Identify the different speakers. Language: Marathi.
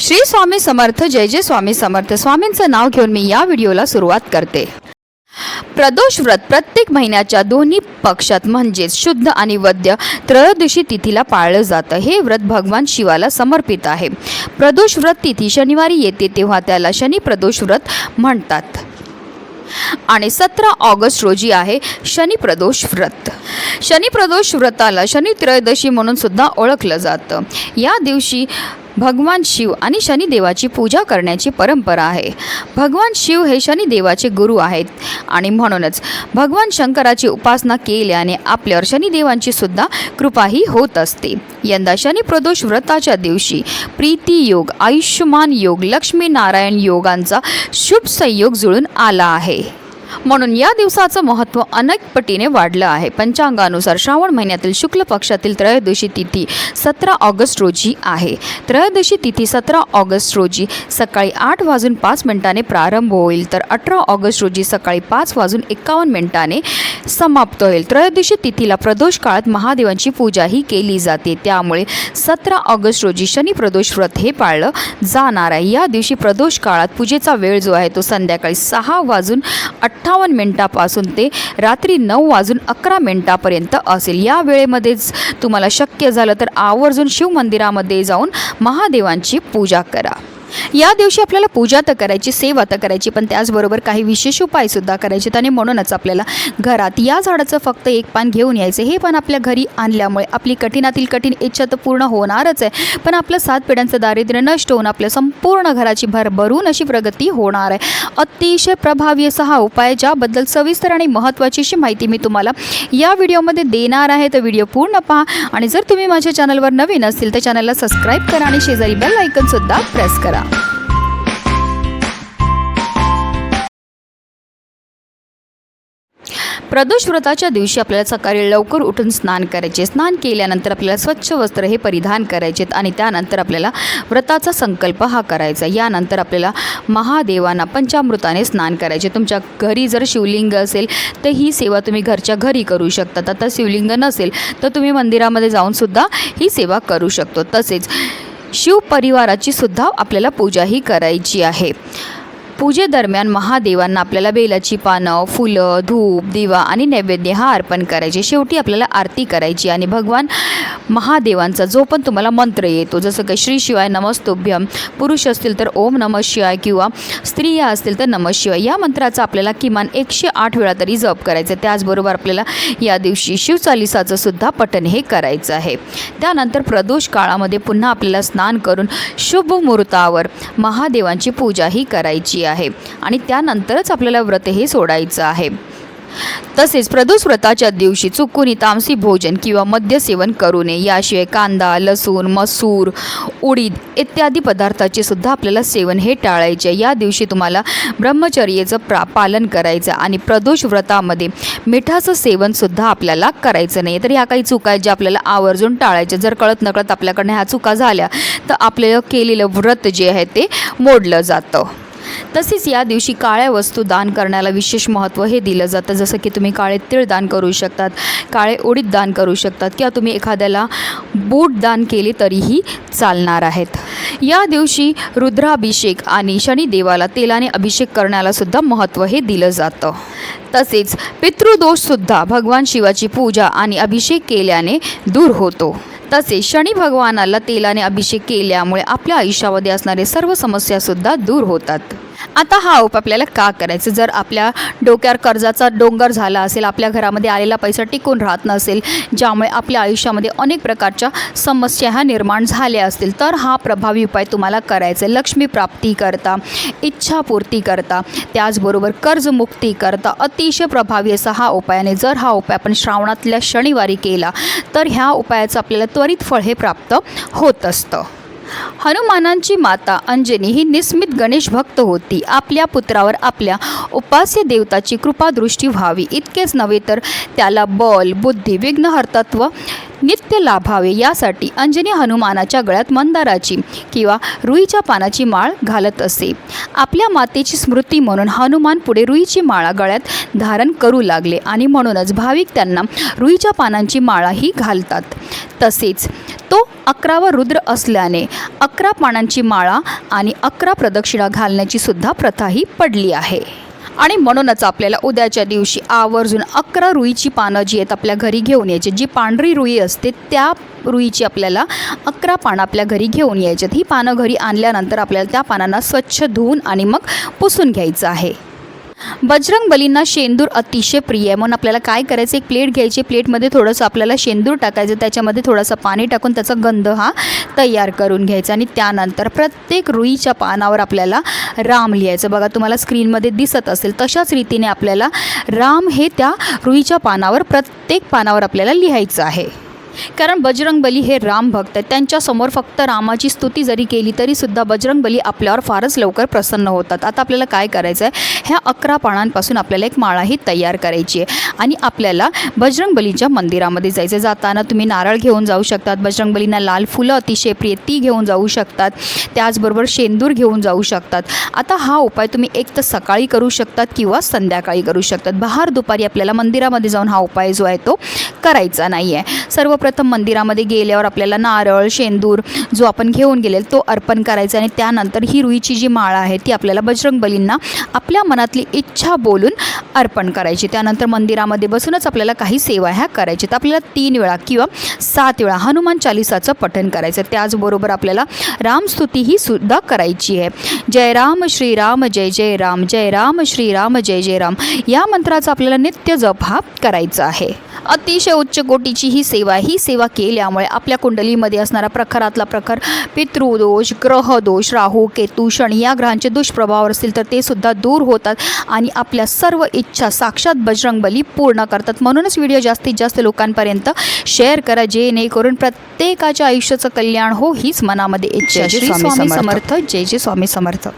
Speaker 1: श्री स्वामी समर्थ जय जय स्वामी समर्थ. स्वामींचं नाव घेऊन मी या व्हिडिओला सुरुवात करते. प्रदोष व्रत प्रत्येक महिन्याच्या दोन्ही पक्षात म्हणजेच शुद्ध आणि वद्य त्रयोदशी तिथीला पाळलं जातं. हे व्रत भगवान शिवाला समर्पित आहे. प्रदोष व्रत तिथी शनिवारी येते तेव्हा त्याला शनी प्रदोष व्रत म्हणतात. आणि सतरा ऑगस्ट रोजी आहे शनी प्रदोष व्रत. शनी प्रदोष व्रताला शनी त्रयोदशी म्हणून सुद्धा ओळखलं जातं. या दिवशी भगवान शिव आणि शनिदेवाची पूजा करण्याची परंपरा आहे. भगवान शिव हे शनिदेवाचे गुरु आहेत. आणि म्हणूनच भगवान शंकराची उपासना केल्याने आपल्यावर शनिदेवांची सुद्धा कृपाही होत असते. यंदा शनिप्रदोष व्रताच्या दिवशी प्रीती योग आयुष्यमान योग लक्ष्मीनारायण योगांचा शुभ संयोग जुळून आला आहे. म्हणून या दिवसाचं महत्त्व अनेक पटीने वाढलं आहे. पंचांगानुसार श्रावण महिन्यातील शुक्ल पक्षातील त्रयोदशी तिथी सतरा ऑगस्ट रोजी आहे. त्रयोदशी तिथी सतरा ऑगस्ट रोजी सकाळी आठ वाजून पाच मिनिटाने प्रारंभ होईल तर अठरा ऑगस्ट रोजी सकाळी पाच वाजून एकावन्न मिनिटाने समाप्त होईल. त्रयोदशी तिथीला प्रदोष काळात महादेवांची पूजाही केली जाते. त्यामुळे सतरा ऑगस्ट रोजी शनी प्रदोष व्रत हे पाळलं जाणार आहे. या दिवशी प्रदोष काळात पूजेचा वेळ जो आहे तो संध्याकाळी सहा वाजून अठ्ठावन्न मिनिटापासून ते रात्री नऊ वाजून अकरा मिनिटापर्यंत असेल. या वेळेमध्येच तुम्हाला शक्य झालं तर आवर्जून शिव मंदिरामध्ये जाऊन महादेवांची पूजा करा. या दिवशी आपल्याला पूजा तर करायची सेवा तर करायची पण त्याचबरोबर काही विशेष उपायसुद्धा करायचे. आणि म्हणूनच आपल्याला घरात या झाडाचं फक्त एक पान घेऊन यायचं हे पण आपल्या घरी आणल्यामुळे आपली कठीणातील कठीण इच्छा तर पूर्ण होणारच आहे. पण आपलं सात पिढ्यांचं दारिद्र्य नष्ट होऊन आपल्या संपूर्ण घराची भरभरून अशी प्रगती होणार आहे. अतिशय प्रभावी असा हा उपाय ज्याबद्दल सविस्तर आणि महत्त्वाची अशी माहिती मी तुम्हाला या व्हिडिओमध्ये देणार आहे. तर व्हिडिओ पूर्ण पहा. आणि जर तुम्ही माझ्या चॅनलवर नवीन असतील तर चॅनलला सबस्क्राईब करा आणि शेजारी बेल आयकनसुद्धा प्रेस करा. प्रदोष व्रताच्या दिवशी आपल्याला सकाळी लवकर उठून स्नान करायचे. स्नान केल्यानंतर आपल्याला स्वच्छ वस्त्र हे परिधान करायचेत आणि त्यानंतर आपल्याला व्रताचा संकल्प हा करायचा. यानंतर आपल्याला महादेवांना पंचामृताने स्नान करायचे. तुमच्या घरी जर शिवलिंग असेल तर ही सेवा तुम्ही घरच्या घरी करू शकता. आता शिवलिंग नसेल तर तुम्ही मंदिरामध्ये जाऊनसुद्धा ही सेवा करू शकतो. तसेच शिव परिवाराची सुद्धा आपल्याला पूजाही करायची आहे. पूजेदरम्यान महादेवांना आपल्याला बेलाची पानं फुलं धूप दिवा आणि नैवेद्य हा अर्पण करायचे. शेवटी आपल्याला आरती करायची आणि भगवान महादेवांचा जो पण तुम्हाला मंत्र येतो जसं काही श्री शिवाय नमस्तुभ्यम पुरुष असतील तर ओम नम शिवाय किंवा स्त्रिया असतील तर नम शिवाय या मंत्राचा आपल्याला किमान एकशे आठ वेळा तरी जप करायचं. त्याचबरोबर आपल्याला या दिवशी शिवचालिसाचं सुद्धा पठण हे करायचं आहे. त्यानंतर प्रदोष काळामध्ये पुन्हा आपल्याला स्नान करून शुभ मुहूर्तावर महादेवांची पूजाही करायची आहे. आणि त्यानंतरच आपल्याला व्रत हे सोडायचं आहे. तसेच प्रदोष व्रताच्या दिवशी चुकून तामसी भोजन किंवा मद्य सेवन करू नये. याशिवाय कांदा लसूण मसूर उडीद इत्यादी पदार्थाचे सुद्धा आपल्याला सेवन हे टाळायचे. या दिवशी तुम्हाला ब्रह्मचर्याचं प्रा पालन करायचं आणि प्रदोष व्रतामध्ये मिठाचं सेवनसुद्धा आपल्याला करायचं नाही. तर ह्या काही चुका आहेत ज्या आपल्याला आवर्जून टाळायच्या. जर कळत नकळत आपल्याकडनं ह्या चुका झाल्या तर आपलं केलेलं व्रत जे आहे ते मोडलं जातं. तसेच या दिवशी काळ्या वस्तू दान करण्याला विशेष महत्त्व हे दिलं जातं. जसं की तुम्ही काळे तीळ दान करू शकतात काळे उडीद दान करू शकतात किंवा तुम्ही एखाद्याला बूट दान केले तरीही चालणार आहेत. या दिवशी रुद्राभिषेक आणि शनिदेवाला तेलाने अभिषेक करण्याला सुद्धा महत्त्व हे दिलं जातं. तसेच पितृदोषसुद्धा भगवान शिवाची पूजा आणि अभिषेक केल्याने दूर होतो. तसेच शनी भगवानाला तेलाने अभिषेक केल्यामुळे आपल्या आयुष्यामध्ये असणारे सर्व समस्यासुद्धा दूर होतात. आता हा उपाय आपल्याला का करायचं? जर आपल्या डोक्यावर कर्जाचा डोंगर झाला असेल आपल्या घरामध्ये आलेला पैसा टिकून राहत नसेल ज्यामुळे आपल्या आयुष्यामध्ये अनेक प्रकारच्या समस्या ह्या निर्माण झाल्या असतील तर हा प्रभावी उपाय तुम्हाला करायचा आहे लक्ष्मी प्राप्ती करता इच्छापूर्ती करता त्याचबरोबर कर्जमुक्ती करता. अतिशय प्रभावी असा हा उपाय आणि जर हा उपाय आपण श्रावणातल्या शनिवारी केला तर ह्या उपायाचं आपल्याला त्वरित फळ हे प्राप्त होत असतं. हनुमानांची माता अंजनी ही निस्मित गणेश भक्त होती. आपल्या पुत्रावर आपल्या उपास्य देवताची कृपादृष्टी व्हावी. इतकेच नव्हे तर त्याला बल बुद्धी विघ्नहर्तत्व नित्य लाभावे यासाठी अंजनी हनुमानाच्या गळ्यात मंदाराची किंवा रुईच्या पानाची माळ घालत असे. आपल्या मातेची स्मृती म्हणून हनुमान पुढे रुईची माळा गळ्यात धारण करू लागले आणि म्हणूनच भाविक त्यांना रुईच्या पानांची माळाही घालतात. तसेच तो अकरावा रुद्र असल्याने अकरा पानांची माळा आणि अकरा प्रदक्षिणा घालण्याची सुद्धा प्रथा ही पडली आहे. आणि म्हणूनच आपल्याला उद्याच्या दिवशी आवर्जून अकरा रुईची पानं जी आहेत आपल्या घरी घेऊन यायची. जी पांढरी रुई असते त्या रुईची आपल्याला अकरा पानं आपल्या घरी घेऊन यायची. ही पानं घरी आणल्यानंतर आपल्याला त्या पानांना स्वच्छ धुवून आणि मग पुसून घ्यायचं आहे. बजरंग बलींना शेंदूर अतिशय प्रिय आहे. म्हणून आपल्याला काय करायचं? एक प्लेट घ्यायची. प्लेटमध्ये थोडंसं आपल्याला शेंदूर टाकायचं. त्याच्यामध्ये थोडासा पाणी टाकून त्याचा गंध हा तयार करून घ्यायचा. आणि त्यानंतर प्रत्येक रुईच्या पानावर आपल्याला राम लिहायचं. बघा तुम्हाला स्क्रीनमध्ये दिसत असेल तशाच रीतीने आपल्याला राम हे त्या रुईच्या पानावर प्रत्येक पानावर आपल्याला लिहायचं आहे. कारण बजरंग बली हे राम भक्त आहेत. त्यांच्यासमोर फक्त रामाची स्तुती जरी केली तरीसुद्धा बजरंग बली आपल्यावर फारच लवकर प्रसन्न होतात. आता आपल्याला काय करायचं आहे ह्या अकरा पानांपासून आपल्याला एक माळाही तयार करायची आहे. आणि आपल्याला बजरंग बलीच्या मंदिरामध्ये जायचं जाताना तुम्ही नारळ घेऊन जाऊ शकतात. बजरंग बलींना लाल फुलं अतिशय प्रिय ती घेऊन जाऊ शकतात. त्याचबरोबर शेंदूर घेऊन जाऊ शकतात. आता हा उपाय तुम्ही एक तर सकाळी करू शकतात किंवा संध्याकाळी करू शकतात. बहार दुपारी आपल्याला मंदिरामध्ये जाऊन हा उपाय जो आहे तो करायचा नाही आहे सर्वप्रथम मंदिरामध्ये गेल्यावर आपल्याला नारळ शेंदूर जो आपण घेऊन गेलेल तो अर्पण करायचा आणि त्यानंतर ही रुईची जी माळ आहे ती आपल्याला बजरंग बलींना आपल्या मनातली इच्छा बोलून अर्पण करायची. त्यानंतर मंदिरामध्ये बसूनच आपल्याला काही सेवा ह्या करायच्या. तर आपल्याला तीन वेळा किंवा सात वेळा हनुमान चालिसाचं पठण करायचं. त्याचबरोबर आपल्याला रामस्तुती ही सुद्धा करायची आहे. जय राम श्रीराम जय जय राम जय राम श्रीराम जय जय राम या मंत्राचा आपल्याला नित्य जप हा करायचा आहे. अतिशय उच्च कोटीची ही सेवा ही सेवा केल्यामुळे आपल्या कुंडलीमध्ये असणारा प्रखरातला प्रखर पितृदोष ग्रहदोष राहू केतू शनी या ग्रहांचे दुष्प्रभाव असतील तर ते सुद्धा दूर होतात आणि आपल्या सर्व इच्छा साक्षात बजरंगबली पूर्ण करतात. म्हणूनच व्हिडिओ जास्तीत जास्त लोकांपर्यंत शेअर करा जेणेकरून प्रत्येकाच्या आयुष्याचं कल्याण हो हीच मनामध्ये इच्छा
Speaker 2: स्वामी.
Speaker 1: समर्थ. जय जय स्वामी समर्थ.